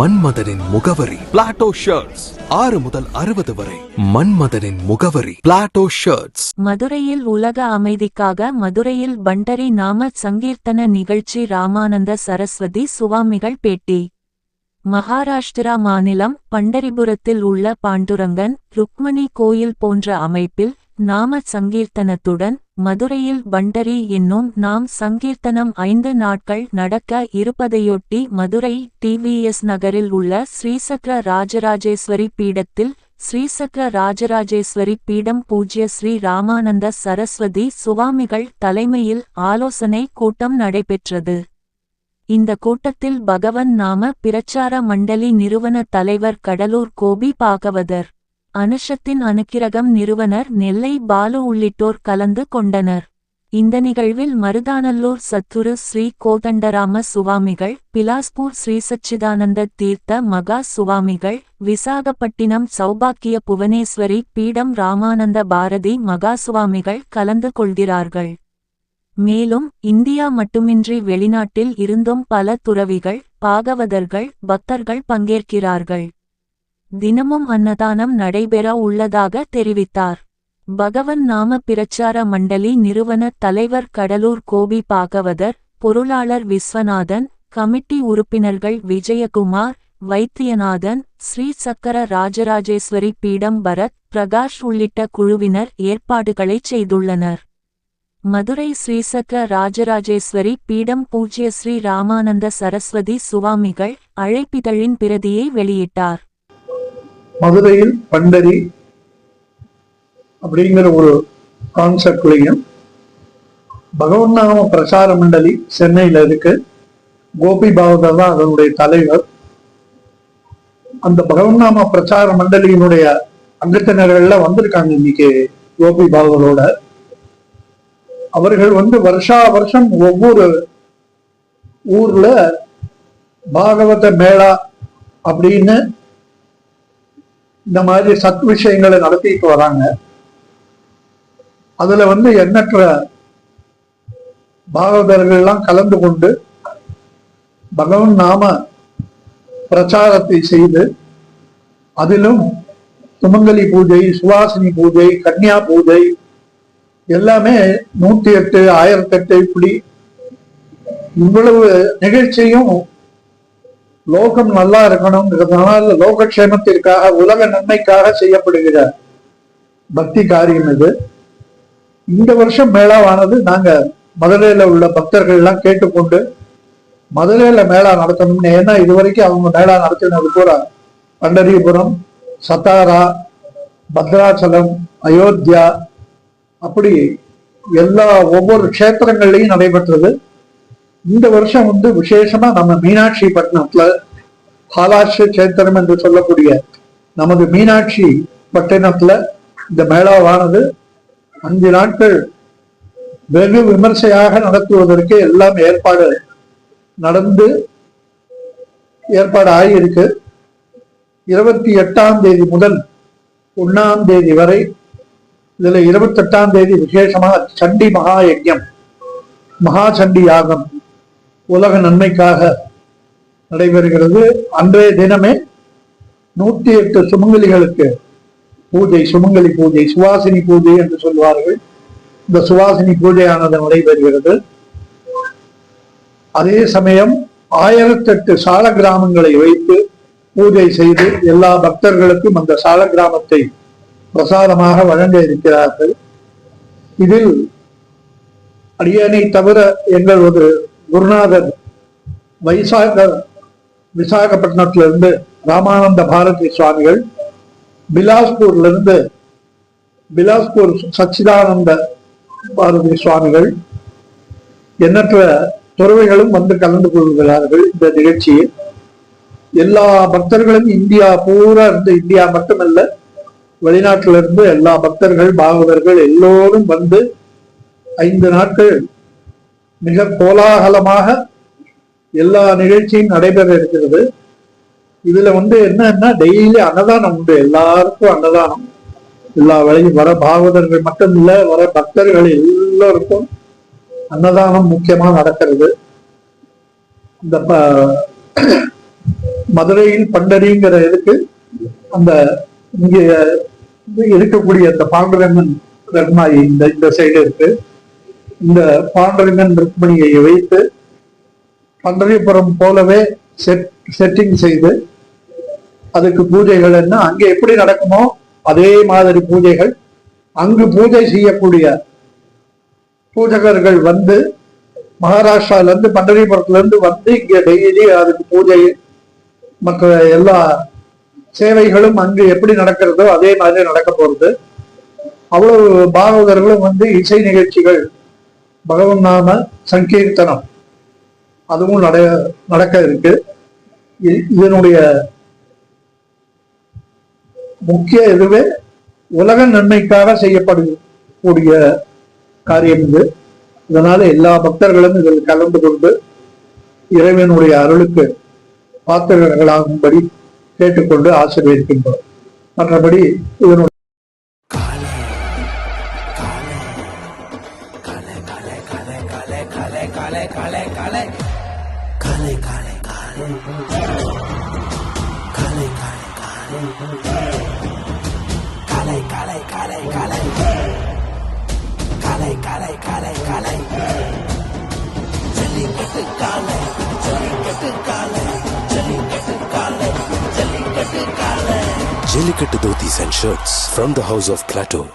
மன்மதனின் முகவரி. Plato shirts ஆறு முதல் அறுபது வரை. மன்மதனின் முகவரி. பிளாட்டோ ஷர்ட்ஸ் மதுரையில் உலக அமைதிக்காக மதுரையில் பண்டரி நாம சங்கீர்த்தன நிகழ்ச்சி ராமானந்த சரஸ்வதி சுவாமிகள் பேட்டி. மகாராஷ்டிரா மாநிலம் பண்டரிபுரத்தில் உள்ள பாண்டுரங்கன் ருக்மணி கோயில் போன்ற அமைப்பில் நாம சங்கீர்த்தனத்துடன் மதுரையில் பண்டரி என்னும் நாம் சங்கீர்த்தனம் ஐந்து நாட்கள் நடக்க இருப்பதையொட்டி மதுரை டிவிஎஸ் நகரில் உள்ள ஸ்ரீசக்ர ராஜராஜேஸ்வரி பீடத்தில் ஸ்ரீசக்ர ராஜராஜேஸ்வரி பீடம் பூஜ்ய ஸ்ரீ ராமானந்த சரஸ்வதி சுவாமிகள் தலைமையில் ஆலோசனை கூட்டம் நடைபெற்றது. இந்த கூட்டத்தில் பகவன் நாம பிரச்சார மண்டலி நிறுவன தலைவர் கடலூர் கோபி பாகவதர் அனுஷத்தின் அனுக்கிரகம் நிறுவனர் நெல்லை பாலு உள்ளிட்டோர் கலந்து கொண்டனர். இந்த நிகழ்வில் மருதானல்லூர் சத்துரு ஸ்ரீ கோதண்டராம சுவாமிகள் பிலாஸ்பூர் ஸ்ரீ சச்சிதானந்த தீர்த்த மகா சுவாமிகள் விசாகப்பட்டினம் சௌபாக்கிய புவனேஸ்வரி பீடம் ராமானந்த பாரதி மகா சுவாமிகள் கலந்து கொள்கிறார்கள். மேலும் இந்தியா மட்டுமின்றி வெளிநாட்டில் இருந்தும் பல துறவிகள் பாகவதர்கள் பக்தர்கள் பங்கேற்கிறார்கள். தினமும் அன்னதானம் நடைபெற உள்ளதாக தெரிவித்தார். பகவன் நாம பிரச்சார மண்டலி நிறுவன தலைவர் கடலூர் கோபி பாகவதர் பொருளாளர் விஸ்வநாதன் கமிட்டி உறுப்பினர்கள் விஜயகுமார் வைத்தியநாதன் ஸ்ரீ சக்கர ராஜராஜேஸ்வரி பீடம் பரத் பிரகாஷ் உள்ளிட்ட குழுவினர் ஏற்பாடுகளை செய்துள்ளனர். மதுரை ஸ்ரீசக்கர ராஜராஜேஸ்வரி பீடம் பூஜ்ய ஸ்ரீ ராமானந்த சரஸ்வதி சுவாமிகள் அழைப்பிதழின் பிரதியை வெளியிட்டார். மதுரையில் பண்டரி அப்படிங்கிற ஒரு கான்செப்ட்லையும் பகவன் நாம பிரசார மண்டலி சென்னையில இருக்கு. கோபி பாவதர் தான் அதனுடைய தலைவர். அந்த பகவன் நாம பிரச்சார மண்டலியினுடைய அங்கத்தினர்கள்லாம் வந்திருக்காங்க இன்னைக்கு கோபி பாவதரோட அவர்கள் வந்து வருஷா வருஷம் ஒவ்வொரு ஊர்ல பாகவத மேளா அப்படின்னு இந்த மாதிரி சத் விஷயங்களை நடத்திட்டு வராங்க. அதுல வந்து எண்ணற்ற பாகவதர்கள்லாம் கலந்து கொண்டு பகவன் நாம பிரச்சாரத்தை செய்து அதிலும் சுமங்கலி பூஜை சுவாசினி பூஜை கன்னியா பூஜை எல்லாமே நூத்தி எட்டு ஆயிரத்தி எட்டு இப்படி இவ்வளவு நிகழ்ச்சியும் லோகம் நல்லா இருக்கணுங்கிறதுனால லோகக்ஷேமத்திற்காக உலக நன்மைக்காக செய்யப்படுகிற பக்தி காரியம் இது. இந்த வருஷம் மேளாவானது நாங்க மதுரையில உள்ள பக்தர்கள் எல்லாம் கேட்டுக்கொண்டு மதுரையில மேளா நடத்தணும்னு ஏன்னா இது வரைக்கும் அவங்க மேளா நடத்தினது பூரா பண்டரிபுரம் சத்தாரா பத்ராச்சலம் அயோத்தியா அப்படி எல்லா ஒவ்வொரு க்ஷேத்திரங்கள்லையும் நடைபெற்றது. இந்த வருஷம் வந்து விசேஷமா நம்ம மீனாட்சி பட்டினத்துல பாலாட்சி கஷேத்திரம் என்று சொல்லக்கூடிய நமது மீனாட்சி பட்டினத்துல இந்த மேளாவானது அஞ்சு நாட்கள் வெகு விமர்சையாக நடத்துவதற்கு எல்லாம் ஏற்பாடு நடந்து ஏற்பாடு ஆகியிருக்கு. இருபத்தி எட்டாம் தேதி முதல் ஒன்னாம் தேதி வரை இதுல இருபத்தி எட்டாம் தேதி விசேஷமாக சண்டி மகா யஜ்யம் மகா சண்டி யாகம் உலக நன்மைக்காக நடைபெறுகிறது. அன்றைய தினமே நூத்தி எட்டு சுமங்கலிகளுக்கு பூஜை சுமங்கலி பூஜை சுவாசினி பூஜை என்று சொல்வார்கள். இந்த சுவாசினி பூஜையானது நடைபெறுகிறது. அதே சமயம் ஆயிரத்தெட்டு சால கிராமங்களை வைத்து பூஜை செய்து எல்லா பக்தர்களுக்கும் அந்த சால கிராமத்தை பிரசாதமாக வழங்க இருக்கிறார்கள். இதில் அடியனை தவிர எங்கள் ஒரு குருநாதர் வைசாக விசாகப்பட்டினத்திலிருந்து ராமானந்த பாரதி சுவாமிகள் பிலாஸ்பூர்லேருந்து பிலாஸ்பூர் சச்சிதானந்த பாரதி சுவாமிகள் எண்ணற்ற துறவைகளும் வந்து கலந்து கொள்கிறார்கள் இந்த நிகழ்ச்சியில். எல்லா பக்தர்களும் இந்தியா பூரா இருந்து இந்தியா மட்டுமல்ல வெளிநாட்டில இருந்து எல்லா பக்தர்கள் பாகவதர்கள் எல்லோரும் வந்து ஐந்து நாட்கள் மிக கோலாகலமாக எல்லா நிகழ்ச்சியும் நடைபெற இருக்கிறது. இதுல வந்து என்னன்னா டெய்லி அன்னதானம் உண்டு. எல்லாருக்கும் அன்னதானம். எல்லா வேலையும் வர பாகவதர்கள் மட்டும் இல்ல வர பக்தர்கள் எல்லோருக்கும் அன்னதானம் முக்கியமா நடக்கிறது. இந்த ப- மதுரையில் பண்டரிங்கிற இதுக்கு அந்த இங்க இருக்கக்கூடிய அந்த பாண்டரங்கன் ரத்னாயி இந்த இந்த சைடு இருக்கு. இந்த பாண்டரங்கன் ருக்மணியை வைத்து பண்டரிபுரம் போலவே செட் செட்டிங் செய்து அதுக்கு பூஜைகள் என்ன அங்க எப்படி நடக்குமோ அதே மாதிரி பூஜைகள். அங்கு பூஜை செய்யக்கூடிய பூஜகர்கள் வந்து மகாராஷ்டிரால இருந்து பண்டரிபுரத்துல இருந்து வந்து இங்க டெய்லி அதுக்கு பூஜை மற்ற எல்லா சேவைகளும் அங்கு எப்படி நடக்கிறதோ அதே மாதிரி நடக்க போறது. அவ்வளவு பாகவதர்களும் வந்து இசை நிகழ்ச்சிகள் பகவன் நாம சங்கீர்த்தனம் அதுவும் நட நடக்க இருக்கு. இதனுடைய முக்கிய இதுவே உலக நன்மைக்காக செய்யப்படக்கூடிய காரியம் இது. இதனால எல்லா பக்தர்களும் இதில் கலந்து கொண்டு இறைவனுடைய அருளுக்கு பாத்திரங்களாகும்படி கேட்டுக்கொண்டு ஆசீர்வதிக்கின்றோம். மற்றபடி இதனுடைய Jellicut dhotis and shirts from the house of Plateau.